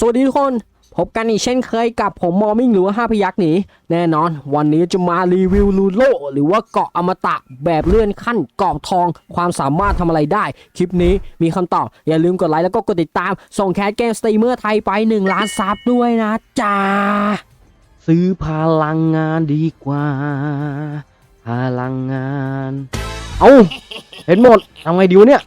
สวัสดีทุกคน พบกันอีกเช่นเคยกับผมมอมิงหรือว่าห้าพยักหนีแน่นอน วันนี้จะมารีวิวลูโลหรือว่าเกาะอมตะแบบเลื่อนขั้นกรอบทอง ความสามารถทำอะไรได้ คลิปนี้มีคำตอบ อย่าลืมกดไลค์แล้วก็กดติดตาม ส่งแคสเกมสตรีมเมอร์ไทยไป 1 ล้านซับด้วยนะจ๊ะซื้อพลังงานดีกว่า พลังงาน เอาเห็นหมดทำไงดีวะเนี่ย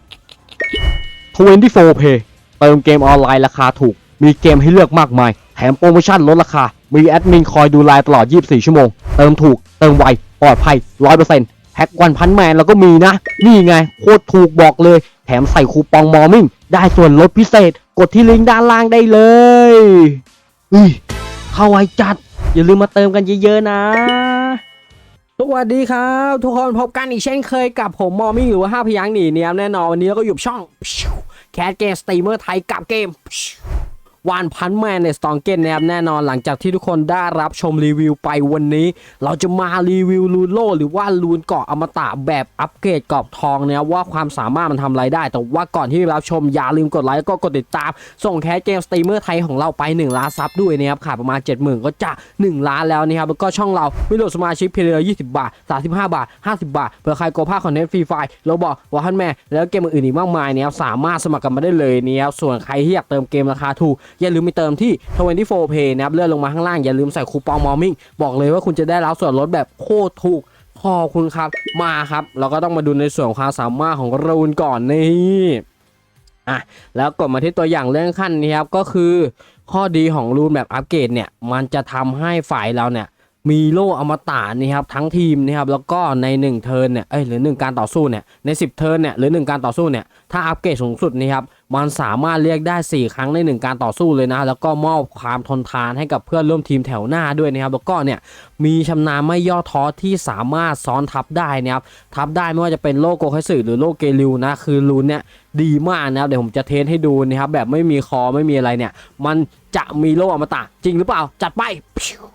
24 Pay เติมเกมออนไลน์ราคาถูก มีเกมให้เลือกมากมาย แถมโปรโมชั่นลดราคา มีแอดมินคอยดูแลตลอด 24 ชั่วโมง เติมถูก เติมไว ปลอดภัย 100%แพ็กวันพันแมนแล้วก็มีนะ นี่ไง โคตรถูกบอกเลย แถมใส่คูปองมอร์มิ่ง ได้ส่วนลดพิเศษ กดที่ลิงก์ด้านล่างได้เลยอุ้ยเข้าไวจัด อย่าลืมมาเติมกันเยอะๆนะสวัสดีครับ ทุกคนพบกันอีกเช่นเคยกับผมมอมิ่งหรือว่าห้าพยังหนีเนี่ยแน่นอนวันนี้เราก็อยู่ช่องแคสเกมสตรีมเมอร์ไทยกับเกม วันพันแมนในสตองเกนนะครับแน่นอนหลังจากที่ทุกคนได้รับชมรีวิวไปวันนี้ เราจะมารีวิวลูโลหรือว่าลูนเกาะอมตะแบบอัปเกรดกรอบทองเนะครับว่าความสามารถมันทำอะไรได้ แต่ว่าก่อนที่รับชมอย่าลืมกดไลค์ก็กดติดตาม ส่งแคสเกมสตรีมเมอร์ไทยของเราไป 1 ล้านซับด้วยนะครับขาดประมาณ 70,000 ก็จะ 1 ล้านแล้วนะครับแล้วก็ช่องเราไม่โหลดสมาชิกเพียงละ20 บาท 35 บาท 50 บาทเผื่อใครโกภาคคอนเทนต์ฟรีไฟล์โรบอกวอลฮันแม่แล้วเกมอื่นอีกมากมายเนะครับสามารถสมัครกันมาได้เลยนะครับส่วนใครที่อยากเติมเกมราคาถูกอย่าลืมไปเติมที่ 24 Pay นะครับเลื่อนลงมาข้างล่างอย่าลืมใส่คูปองมอร์มิ่งบอกเลยว่าคุณจะได้รับส่วนลดแบบโคตรถูกขอบคุณครับมาครับ เราก็ต้องมาดูในส่วนของความสามารถของรูนก่อนนี่อะแล้วกดมาที่ตัวอย่างเรื่องขั้นนี้ครับก็คือ ข้อดีของรูนแบบอัปเกรดเนี่ยมันจะทำให้ฝ่ายเราเนี่ย มีโล่อมตะนี่ครับทั้งทีมนะครับแล้วก็ใน 1 เทิร์นเนี่ยเอ้ยหรือ 1 การต่อสู้เนี่ยใน 10 เทิร์นเนี่ยหรือ 1 การต่อสู้เนี่ยถ้าอัปเกรดสูงสุดนี่ครับมันสามารถเรียกได้ 4 ครั้งใน 1 การต่อสู้เลยนะ แล้วก็มอบความทนทานให้กับเพื่อนร่วมทีมแถวหน้าด้วยนะครับแล้วก็เนี่ยมีชำนาญไม่ย่อท้อที่สามารถซ้อนทับได้นะครับทับได้ไม่ว่าจะเป็นโลโกไคสึหรือโลเกริวนะคือรูนเนี่ยดีมากนะครับเดี๋ยวผมจะเทสให้ดูนะครับแบบไม่มีคอไม่มีอะไรเนี่ยมัน จะมีโล่อมตะจริงหรือเปล่า จัดไป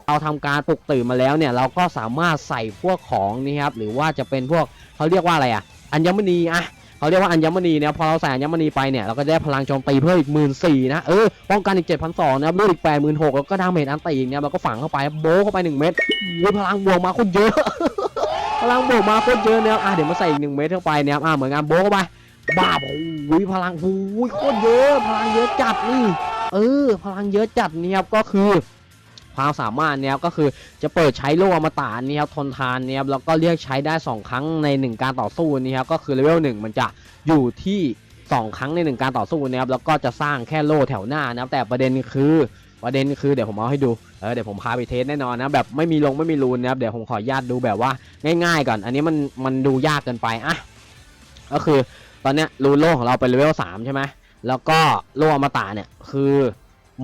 เราทำการปลุกตื่นมาแล้วเนี่ย เราก็สามารถใส่พวกของนี่ครับ หรือว่าจะเป็นพวกเขาเรียกว่าอะไรอะ อัญมณีอะเขาเรียกว่าอัญมณีเนี่ยพอเราใส่อัญมณีไปเนี่ย เราก็ได้พลังโจมตีเพิ่มอีกหมื่นสี่นะ เออ ป้องกันอีกเจ็ดพันสองนะครับเลือดอีกแปดหมื่นหกแล้วก็ดาเมจอันตีอีกเนี่ยเราก็ฝังเข้าไปโบเข้าไปหนึ่งเม็ดโอ้ยพลังบวกมาคตรเยอะ พลังบวกมาคตรเยอะนะครับอะเดี๋ยวมาใส่อีกหนึ่งเม็ดเข้าไปเนี่ยอะเหมือนกันโบเข้าไปบ้าบโอ้ยพลังโอ้ยโคตรเยอะ พลังเยอะจัดนี่ เออ พลังเยอะจัดเนี่ยครับก็คือความสามารถเนี่ยครับก็คือจะเปิดใช้โล่อมตะนี่ครับทนทานเนี่ยครับแล้วก็เรียกใช้ได้ 2 ครั้งใน 1 การต่อสู้นี่ครับก็คือเลเวล1มันจะอยู่ที่ 2 ครั้งใน 1 การต่อสู้นะครับแล้วก็จะสร้างแค่โล่แถวหน้านะครับแต่ประเด็นคือประเด็นคือเดี๋ยวผมเอาให้ดูเออเดี๋ยวผมพาไปเทสแน่นอนนะแบบไม่มีลงไม่มีรูนนะครับเดี๋ยวผมขออนุญาตดูแบบว่าง่ายๆก่อน อันนี้มันมันดูยากเกินไปอะก็คือตอนเนี้ยรูนโล่ของเราเป็นเลเวล3ใช่ไหม แล้วก็โล่อมตะเนี่ยคือ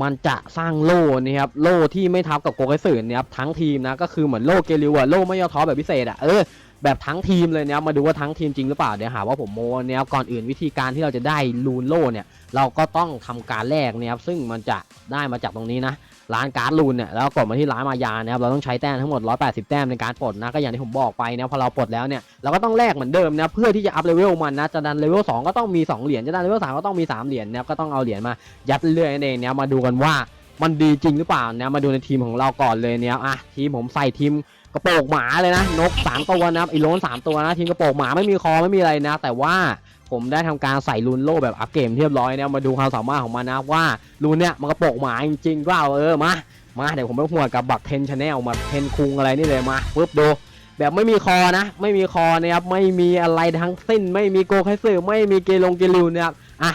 มันจะสร้างโล่นี่ครับโล่ที่ไม่ทับกับโกไกสึเนี่ยครับทั้งทีมนะก็คือเหมือนโล่เกลิวอะโล่ไม่ย่อท้อแบบพิเศษอะเออ แบบทั้งทีมเลยเนี่ยมาดูว่าทั้งทีมจริงหรือเปล่าเดี๋ยวหาว่าผมโมเนี่ยครับก่อนอื่นวิธีการที่เราจะได้ลูนโล่เนี่ยเราก็ต้องทำการแลกเนี่ยครับซึ่งมันจะได้มาจากตรงนี้นะร้านการ์ดลูนเนี่ยแล้วกดมาที่ร้านมายานะครับเราต้องใช้แต้มทั้งหมด 180 แต้มในการปลดนะก็อย่างที่ผมบอกไปนะพอเราปลดแล้วเนี่ยเราก็ต้องแลกเหมือนเดิมนะเพื่อที่จะอัพเลเวลมันนะจะดันเลเวล2ก็ต้องมี 2 เหรียญจะดันเลเวล3ก็ต้องมี 3 เหรียญนะก็ต้องเอาเหรียญมายัดเรื่อยๆนั่นเองเนี่ยมาดูกันว่า มันดีจริงหรือเปล่านะมาดูในทีมของเราก่อนเลยเนี่ยอะทีมผมใส่ทีมกระโปรงหมาเลยนะนก3ตัวนะไอ้โลน3ตัวนะทีมกระโปรงหมาไม่มีคอไม่มีอะไรนะ แต่ว่าผมได้ทำการใส่ลูนโล่แบบอัพเกมเรียบร้อยเนี่ยมาดูความสามารถของมันนะว่าลูนเนี่ยมันกระโปรงหมาจริงๆเปล่าเออมามาเดี๋ยวผมไปหัวดกับบักเทนชาแนลมาเทนคุงอะไรนี่เลยมาปุ๊บดูแบบไม่มีคอนะ ไม่มีคอนะครับไม่มีอะไรทั้งสิ้น ไม่มีโกไคสึไม่มีเกลงเกลิวนะครับอะ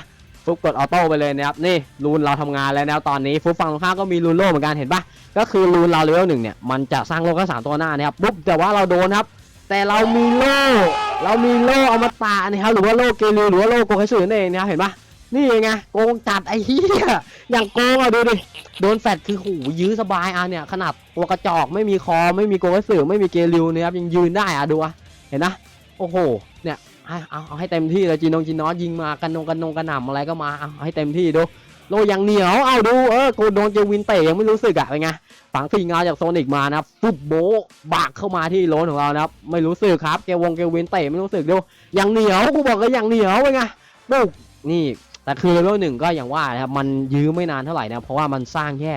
ฟุบกดออโต้ไปเลยนะครับ นี่รูนเราทำงานแล้วนะตอนนี้ฟุบฝั่งตรงข้ามก็มีรูนโล่เหมือนกันเห็นปะก็คือรูนเราเลเวลหนึ่งเนี่ยมันจะสร้างโล่แค่สามตัวหน้านะครับปุ๊บแต่ว่าเราโดนครับ แต่เรามีโล่เรามีโล่อมตะนะครับหรือว่าโล่เกลิวหรือว่าโล่โกไคสึนั่นเองนะครับเห็นปะนี่ไงโกงจัดไอ้เหี้ยอย่างโกงอะดูดิโดนแฟดคือหูยื้อสบายอะเนี่ยขนาดตัวกระจอกไม่มีคอไม่มีโกกระสือไม่มีเกลิวนะครับยังยืนได้อะดูอะเห็นนะโอ้โหเนี่ย เอาเอาเอาให้เต็มที่เลยจีนงจีนอสยิงมากันนงกันนงกันหน่ำอะไรก็มาเอาให้เต็มที่ดูโลยังเหนียวเอาดูเออโกโดนเจวินเตะยังไม่รู้สึกอะเป็นไงฝังฝีเงาจากโซนิกมานะฟุบโบบากเข้ามาที่โลนของเรานะครับไม่รู้สึกครับเกวงเกวินเตะไม่รู้สึกดูยังเหนียวกูบอกเลยยังเหนียวเป็นไงปุ๊บนี่แต่คือเลเวลหนึ่งก็อย่างว่านะครับมันยื้อไม่นานเท่าไหร่นะเพราะว่ามันสร้างแค่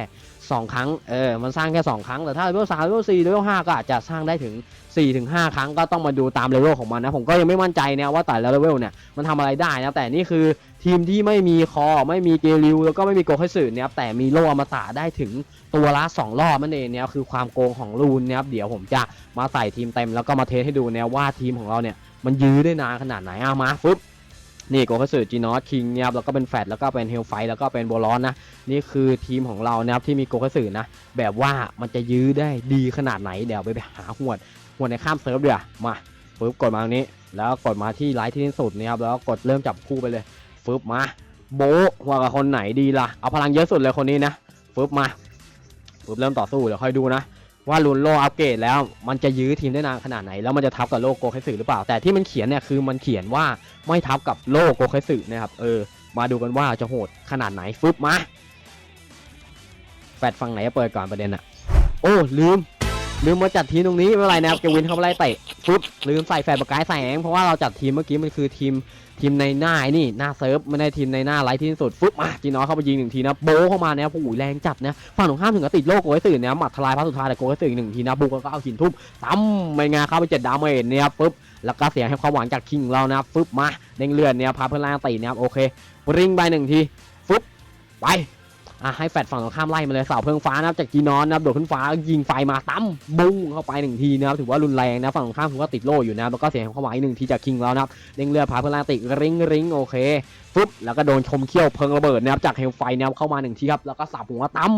สองครั้ง เออ มันสร้างแค่สองครั้ง แต่ถ้าเลเวลสามเลเวลสี่เลเวลห้าก็อาจจะสร้างได้ถึง4ี่ถึงห้าครั้ง ก็ต้องมาดูตามเลเวลของมันนะ ผมก็ยังไม่มั่นใจนะว่าแต่ละเลเวลเนี่ย มันทำอะไรได้นะ แต่นี่คือทีมที่ไม่มีคอ ไม่มีเกลิว แล้วก็ไม่มีโกคัตสึนะครับ แต่มีโลอมตะได้ถึงตัวละสองรอบนั่นเองเนี่ยคือความโกงของลูนนะครับ เดี๋ยวผมจะมาใส่ทีมเต็มแล้วก็มาเทสให้ดูนะว่าทีมของเราเนี่ย มันยื้อได้นานขนาดไหน เอามาฟึบ นี่โกคัสึจีนอสคิงเนี่ยครับแล้วก็เป็นแฟดแล้วก็เป็นเฮลไฟแล้วก็เป็นโบลอนนะนี่คือทีมของเรานะครับที่มีโกคัสึนะ แบบว่ามันจะยื้อได้ดีขนาดไหนเดี๋ยวไปหาหวดหวดในข้ามเซิร์ฟเดี๋ยวมาปึ๊บกดมาตรงนี้ แล้วกดมาที่ไลท์ที่สุดนะครับแล้วกดเริ่มจับคู่ไปเลยฟึบมาโบะว่ากับคนไหนดีล่ะเอาพลังเยอะสุดเลยคนนี้นะฟึบมาฟึบเริ่มต่อสู้เดี๋ยวค่อยดูนะ ว่าลุนโลอัปเกรดแล้วมันจะยื้อทีมได้นานขนาดไหน แล้วมันจะทับกับโลโกไคสึหรือเปล่า แต่ที่มันเขียนเนี่ยคือมันเขียนว่าไม่ทับกับโลโกไคสึนะครับเออมาดูกันว่าจะโหดขนาดไหนฟึบมาแฟดฝั่งไหนเปิดก่อนประเด็นอะโอ้ลืม ลืมมาจัดทีมตรงนี้ไม่เป็นไรนะครับเกวินเข้ามาไล่เตะฟึบลืมใส่แฟดประกายแสงเพราะว่าเราจัดทีมเมื่อกี้มันคือทีม ทีมในหน้าไอ้นี่หน้าเซิร์ฟไม่ได้ทีมในหน้าไลท์ที่สุดฟึบมาจีนอเข้าไปยิงหนึ่งทีนะโบเข้ามาเนี่ยโอ้โหแรงจัดนะฝั่งตรงข้ามถึงกับติดโลกโกไว้ตื่นเนี่ยหมัดทลายพระสุธาแต่โกไว้ตื่นอีกหนึ่งทีนะบุกแล้วก็เอาหินทุบตั้มไม่งาเข้าไปเจ็ดดาวเมจเนี่ยฟุ๊บแล้วก็เสียงให้ความหวังจากคิงเรานะฟึบมาเด้งเลือดเนี่ยพาเพื่อนล่างตีเนี่ยโอเคริงไปหนึ่งทีฟึบไป อะให้แฟดฝั่งตรงข้ามไล่มาเลยเสาเพลิงฟ้านะครับจากจีนอนนะครับโดดขึ้นฟ้ายิงไฟมาตั้มบุ้งเข้าไปหนึ่งทีนะครับถือว่ารุนแรงนะฝั่งตรงข้ามถือว่าติดโล่อยู่นะแล้วก็เสียงเข้ามาอีกหนึ่งทีจากคิงแล้วนะครับเด้งเรือพาเพื่อนล่างติริงริงโอเคฟึบแล้วก็โดนชมเขี้ยวเพิงระเบิดนะครับจากเฮลไฟนะครับเข้ามาหนึ่งทีครับแล้วก็สับหัวตั้ม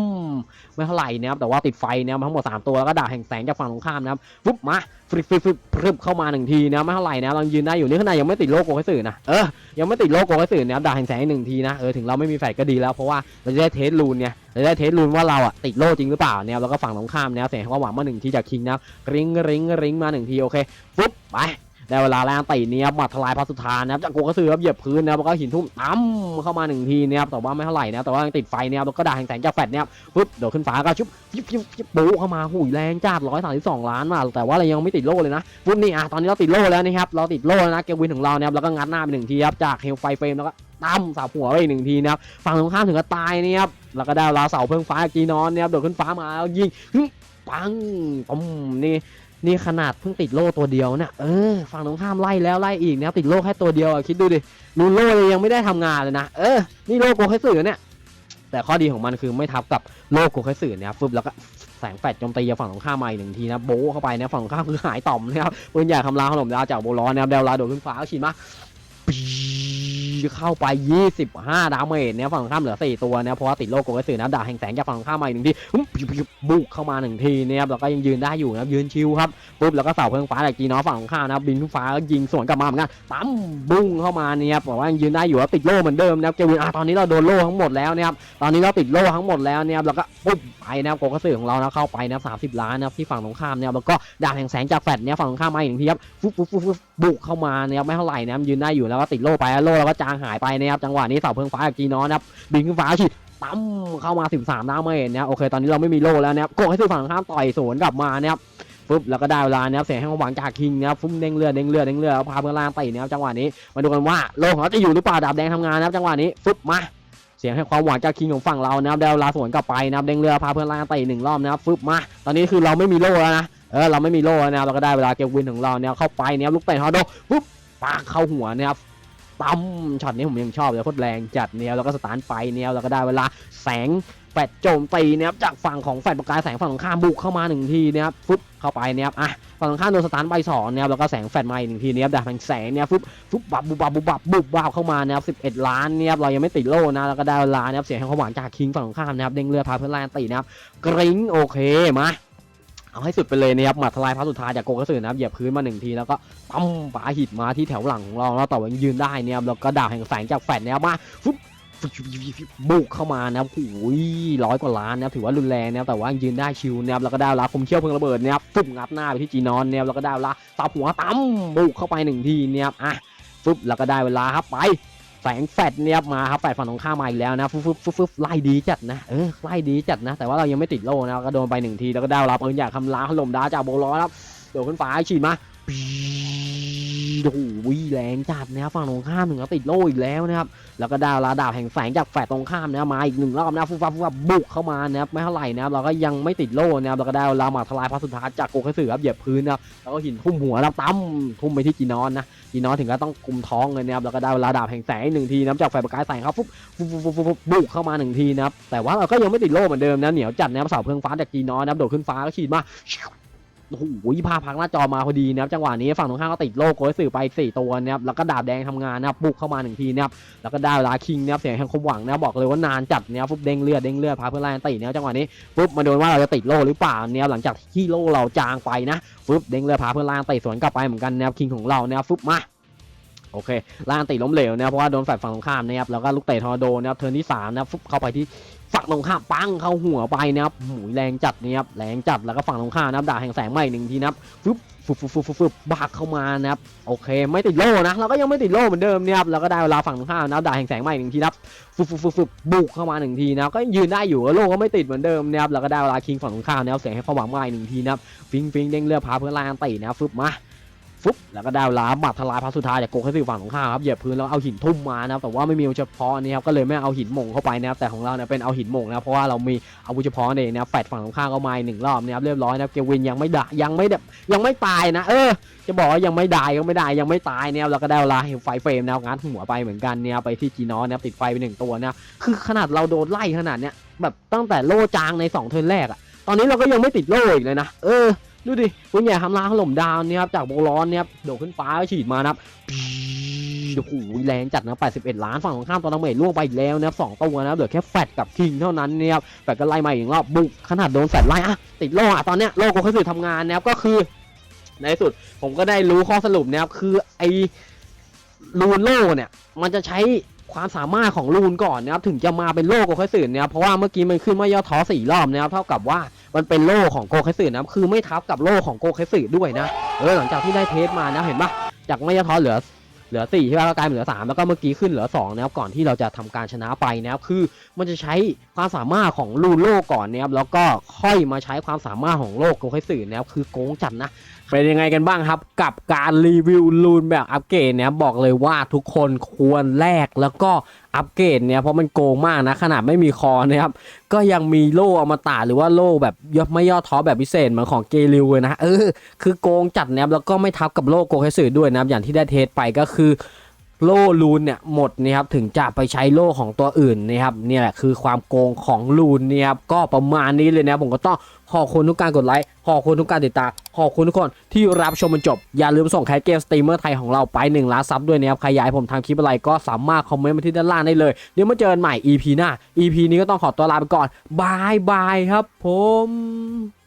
ไม่เท่าไหร่นะครับแต่ว่าติดไฟนะครับทั้งหมด 3 ตัวแล้วก็ดาบแห่งแสงจากฝั่งตรงข้ามนะครับฟึบมาฟริบฟริบฟริบฟริบเข้ามาหนึ่งทีนะไม่เท่าไหร่นะเรายืนได้อยู่นี่ขนาดยังไม่ติดโลโก้ให้สื่อนะเออยังไม่ติดโลโก้ให้สื่อนะครับดาบแห่งแสงหนึ่งทีนะเออถึงเราไม่มีแฟก็ดีแล้วเพราะว่าเราจะได้เทสลูนไงเราจะได้เทสลูนว่าเราอะติดโลจริงหรือเปล่าเนี่ยแล้วก็ฝั่งตรงข้ามนะครับเสียงความหวังมาหนึ่งทีจากคิงนะริงริงริงมาหนึ่งทีโอเคฟึบไป ได้เวลาแล้วตีเนี้ยหมัดทลายพระสุธานะครับจากโกกระสือครับเหยียบพื้นนะครับแล้วก็หินทุ่มตั้มเข้ามาหนึ่งทีนะครับแต่ว่าไม่เท่าไหร่นะแต่ว่ายังติดไฟนะครับแล้วก็ด่าแห่งแสงจากแฟดเนี่ยปึ๊บโดดขึ้นฟ้าก็ชุบยิบยิบยิบปูเข้ามาหูยแรงจัดร้อยสามสิบสองล้านมาแต่ว่าเรายังไม่ติดโล่เลยนะปุ๊บนี่อะตอนนี้เราติดโล่แล้วนะครับเราติดโล่แล้วนะเกมวินของเรานะครับแล้วก็งัดหน้าไปหนึ่งทีครับจากเฮลไฟเฟรมแล้วก็ตั้มสับหัวไปอีกหนึ่งทีนะครับฝั่งตรงข้ามถึงกับตายนะครับแล้วก็ได้ลาเสาเพิ่งฟ้าจีนอนนะครับโดดขึ้นฟ้ามาแล้วยิงปังปุ้มนี่ นี่ขนาดเพิ่งติดโล่ตัวเดียวเนี่ยเออฝั่งตรงข้ามไล่แล้วไล่อีกนะติดโล่แค่ตัวเดียวอะคิดดูดินูนโล่เลยยังไม่ได้ทำงานเลยนะเออนี่โล่โกไคสึเนี่ยแต่ข้อดีของมันคือไม่ทับกับโล่โกไคสึเนี่ยฟึบแล้วก็แสงแฟดโจมตีฝั่งตรงข้ามมาอีกหนึ่งทีนะโบ้เข้าไปนะฝั่งตรงข้ามคือหายต่อมนะครับปืนใหญ่คำรามขนมดาวจากโบล้อนะครับเดลลาโดดขึ้นฟ้าเอาฉีดมา เข้าไป 25 ดาเมจเนี่ยฝั่งตรงข้ามเหลือ 4 ตัวเนะเพราะว่าติดโลโกไคสึนะดาแห่งแสงจากฝั่งข้ามมาอีกหนึ่งทีบุกเข้ามาหนึ่งทีนะครับแล้วก็ยังยืนได้อยู่นะครับยืนชิวครับปุ๊บแล้วก็เสาเพลิงฟ้าจากจีนอฝั่งของข้ามนะบินฟ้ายิงสวนกลับมาเหมือนกันปั๊มบุ้งเข้ามาเนี่ยบอกว่ายังยืนได้อยู่แล้วติดโล่เหมือนเดิมนะครับเกวินอะตอนนี้เราโดนโล่ทั้งหมดแล้วนะครับตอนนี้เราติดโล่ทั้งหมดแล้วเนี่ยแล้วก็ปุ๊บไปนะครับโกกระสือของเรานะเข้าไปนะสามสิบล้านนะครับที่ฝั่งตรงข้ามเนี่ยแล้วก็ดาบแห่งแสงจากแฟดเนี่ยฝั่งตรงข้ามมาอีกหนึ่งทีครับฟุ๊บฟุ๊บฟุ๊บบุกเข้ามาเนี่ยไม่เท่าไหร่นะยืนได้อยู่แล้วก็ติดโล่ไปโล่แล้วก็จาหายไปนะครับจังหวะนี้เสาเพิงฟ้าจากจีนอนะครับบินขึ้นฟ้าฉีดปั๊มเข้ามา 13ดาเมจเนี่ยโอเคตอนนี้เราไม่มีโล่แล้วนะครับโกกระสือฝั่งตรงข้ามต่อยสวนกลับมานะครับปุ๊บแล้วก็ได้เวลานะครับเสียงให้ความหวังจากคิงนะครับฟุ้มเด้งเลือดเด้งเลือดเด้งเลือดแล้วพาเพื่อนล่างตีนะครับจังหวะนี้มาดูกันว่าโลของเราจะอยู่หรือเปล่าดาบแดงทำงานนะครับจังหวะนี้ฟึบมาเสียงให้ความหวังจากคิงของฝั่งเรานะครับได้เวลาสวนกลับไปนะครับเด้งเลือดพาเพื่อนล่างตีหนึ่งรอบนะครับฟึบมาตอนนี้คือเราไม่มีโล่แล้วนะเออเราไม่มีโล่แล้วนะเราก็ได้เวลาเก็บวินของเราเนี่ยเข้าไปเนี่ยลูกเตะฮอโดปุ๊บปาเข้าหัวนะ ครับปั๊มช็อตนี้ผมยังชอบเลยโคตรแรงจัดเนี่ยแล้วก็สตาร์ทไปเนี่ยแล้วก็ได้เวลาแสงแฟดโจมตีนะครับจากฝั่งของแฟดประกายแสงฝั่งตรงข้ามบุกเข้ามาหนึ่งทีนะครับฟึบเข้าไปนะครับอะฝั่งตรงข้ามโดนสตาร์ทไปสองนะครับแล้วก็แสงแฟดมาอีกหนึ่งทีนะครับดาบแห่งแสงเนี่ยฟึบฟึบบับบุบบับบุบบับบุบบับเข้ามานะครับสิบเอ็ดล้านเนี่ยเรายังไม่ติดโล่นะแล้วก็ได้เวลานะครับเสียงแห่งความหวังจากคิงฝั่งตรงข้ามนะครับเด้งเลือพาเพื่อนไล่ตีนะครับกริ๊งโอเคมา เอาให้สุดไปเลยนะครับหมัดทลายพระสุธายจากโกกระสือนะครับเหยียบพื้นมาหนึ่งทีแล้วก็ปั๊มปาหิดมาที่แถวหลังของเราแล้วต่อว่ายืนได้นะครับแล้วก็ดาบแห่งแสงจากแฟดเนี่ยมาฟึบบุกเข้ามานะครับโอ้ยร้อยกว่าล้านนะครับถือว่ารุนแรงนะครับแต่ว่ายืนได้ชิวนะครับแล้วก็ได้เวลาคมเขี้ยวเพลิงระเบิดนะครับฟึบงัดหน้าไปที่จีนอนนะครับแล้วก็ได้เวลาตับหัวตั้มบุกเข้าไปหนึ่งทีนะครับอะฟึบแล้วก็ได้เวลาครับไป แสงแฟดเนี่ยมาครับแฟดฝั่งตรงข้ามมาอีกแล้วนะฟึบฟึบฟึบฟึบไล่ดีจัดนะเออไล่ดีจัดนะ แต่ว่าเรายังไม่ติดโล่นะก็โดนไปหนึ่งทีแล้วก็ได้รับเอินอยากคำล้าถล่มดาจากโบล้อครับโดดขึ้นฟ้าฉีดมา โอ้โหแรงจัดนะครับฝั่งตรงข้ามถึงกับติดโล่อีกแล้วนะครับแล้วก็ดาวลาดาบแห่งแสงจากแฝดตรงข้ามนะมาอีกหนึ่งรอบนะฟูฟ้าฟูฟ้าบุกเข้ามานะครับไม่เท่าไหร่นะครับเราก็ยังไม่ติดโล่นะครับแล้วก็ได้ลามาทลายพระสุธาจากโกเคสือครับเหยียบพื้นนะครับแล้วก็หินทุ่มหัวนะครับตั้มทุ่มไปที่จีนอนนะจีนอนถึงก็ต้องกุมท้องเลยนะครับแล้วก็ได้ลาดาบแห่งแสงหนึ่งทีนะครับจากแฝดประกายแสงครับฟุบฟุบฟุบฟุบฟุบฟุบบุกเข้ามาหนึ่งทีนะครับแต่ว่าเราก็ยังไม่ติดโล่เหมือนเดิมนะเหนียวจัดนะครับเสาเพลิงฟ้าจากจีนอนนะครับโดดขึ้นฟ้าก็ขีดมา โอ้โหพาพังหน้าจอมาพอดีนะครับจังหวะนี้ฝั่งตรงข้ามก็ติดโลโก้สื่อไปสี่ตัวนะครับแล้วก็ดาบแดงทำงานนะครับบุกเข้ามาหนึ่งทีนะครับแล้วก็ได้เวลาคิงนะครับเสียงแห่งความหวังนะครับบอกเลยว่านานจัดนะครับฟุบเด้งเลือดเด้งเลือดพาเพื่อนไล่อันตินะครับจังหวะนี้ปุ๊บมาโดนว่าเราจะติดโลหรือเปล่าเนี่ยหลังจากที่โลเราจางไปนะปุ๊บเด้งเลือดพาเพื่อนไล่อันติสวนกลับไปเหมือนกันนะครับคิงของเราเนะครับฟุบมาโอเคล่างติล้มเหลวนะเพราะว่าโดนแฟดฝั่งตรงข้ามนะครับแล้วก็ลูกเตะทอร์โดนะครับเทิร์นที่สามนะฟุบเข้าไปที่ ฝั่งตรงข้ามปังเข้าหัวไปนะครับหูยแรงจัดนะครับแรงจัดแล้วก็ฝั่งตรงข้ามนะครับด่าแห่งแสงใหม่หนึ่งทีนะครับฟึบฟึบฟึบฟึบฟึบบบากเข้ามานะครับโอเค ไม่ติดโล่นะเราก็ยังไม่ติดโล่เหมือนเดิมนะครับแล้วก็ได้เวลาฝั่งตรงข้ามนะครับด่าแห่งแสงใหม่หนึ่งทีนะครับฟึบฟึบฟึบฟึบบุกเข้ามาหนึ่งทีนะครับก็ยืนได้อยู่โล่ก็ไม่ติดเหมือนเดิมนะครับแล้วก็ได้เวลาคิงฝั่งตรงข้ามนะครับเสียงให้ความหวังใหม่หนึ่งทีนะครับฟิงฟิงเด้งเลือดพาเพื่อนลางตีนะครับฟึบมา ฟุบแล้วก็ได้เวลาหมัดทลายพระสุธาจากโกคัตสึฝั่งของข้าครับเหยียบพื้นแล้วเอาหินทุ่มมานะครับแต่ว่าไม่มีอาวุธเฉพาะนี่ครับก็เลยไม่เอาหินหม่งเข้าไปนะครับแต่ของเราเนี่ยเป็นเอาหินหม่งนะครับเพราะว่าเรามีอาวุธเฉพาะเนี่ยนะครับแฟดฝั่งของข้าก็มาหนึ่งรอบนะครับเรียบร้อยนะครับเกวินยังไม่ด่ายังไม่แบบยังไม่ตายนะเออจะบอกว่ายังไม่ได้ก็ไม่ได้ยังไม่ตายเนี่ยแล้วก็ได้เวลาเห็นไฟเฟรมแนวงัดหัวไปเหมือนกันเนี่ยไปที่จีนอสนะครับติดไฟไปหนึ่งตัวนะคือขนาดเราโดนไล่ขนาดเนี้ยแบบตั้งแต่โล่จางในสองเทิร์นแรกอะตอนนี้เราก็ยังไม่ติดโล่อีกเลยนะเออ ดูดิปืนใหญ่ทำลายถล่มดาวเนี่ยครับจากโบร้อนเนี่ยครับโดดขึ้นฟ้าก็ฉีดมานะครับโอ้โหแรงจัดนะ81 ล้านฝั่งของข้ามตอนนักเมทล่วงไปอีกแล้วนะครับสองตัวนะครับเหลือแค่แฟดกับคิงเท่านั้นเนี่ยครับแฟดก็ไล่มาอีกรอบบุกขนาดโดนแฟดไล่อะติดโล่อะตอนเนี้ยโล่ก็คือทำงานนะครับก็คือในสุดผมก็ได้รู้ข้อสรุปนะครับคือไอ้ลูนโล่เนี่ยมันจะใช้ความสามารถของลูนก่อนนะครับถึงจะมาเป็นโล่โกคสึนะครับเพราะว่าเมื่อกี้มันขึ้นว่าย่อท้อสี่รอบนะครับเท่ากับว่า มันเป็นโล่ของโกเคสึนะคือไม่ทับกับโล่ของโกเคสึด้วยนะเออหลังจากที่ได้เทสมานะเห็นปะจากไม่ยะท้อเหลือเหลือ4ใช่ป่ะก็กลายเป็นเหลือ 3 แล้วก็เมื่อกี้ขึ้นเหลือ2นะครับก่อนที่เราจะทำการชนะไปนะครับคือมันจะใช้ความสามารถของลูโลกก่อนนะครับแล้วก็ค่อยมาใช้ความสามารถของโลกโกเคสึนะครับคือโกงจัดนะ เป็นยังไงกันบ้างครับ กับการรีวิวลูนแบบอัปเกรดเนี่ยบอกเลยว่าทุกคนควรแลกแล้วก็อัปเกรดเนี่ยเพราะมันโกงมากนะขนาดไม่มีคอนะครับก็ยังมีโล่อมตะหรือว่าโล่แบบยอดไม่ย่อท้อแบบพิเศษเหมือนของเกลิวเลยนะเออคือโกงจัดนะครับแล้วก็ไม่ทับกับโล่โกเคสึด้วยนะครับอย่างที่ได้เทสไปก็คือ โล่ลูนเนี่ยหมดนะครับถึงจะไปใช้โล่ของตัวอื่นนะครับเนี่ยแหละคือความโกงของลูนนี่ยครับก็ประมาณนี้เลยนะผมก็ต้องขอบคุณทุกการกดไลค์ขอบคุณทุกการติดตามขอบคุณทุกคนที่รับชมจนจบ อย่าลืมส่งแคสเกมสตรีมเมอร์ไทยของเราไป1ล้านซับด้วยนะครับใครอยากให้ผมทำคลิปอะไรก็สามารถคอมเมนต์มาที่ด้านล่างได้เลย เดี๋ยวมาเจอกันใหม่ EP หน้า EP นี้ก็ต้องขอตัวลาไปก่อนบายบายครับผม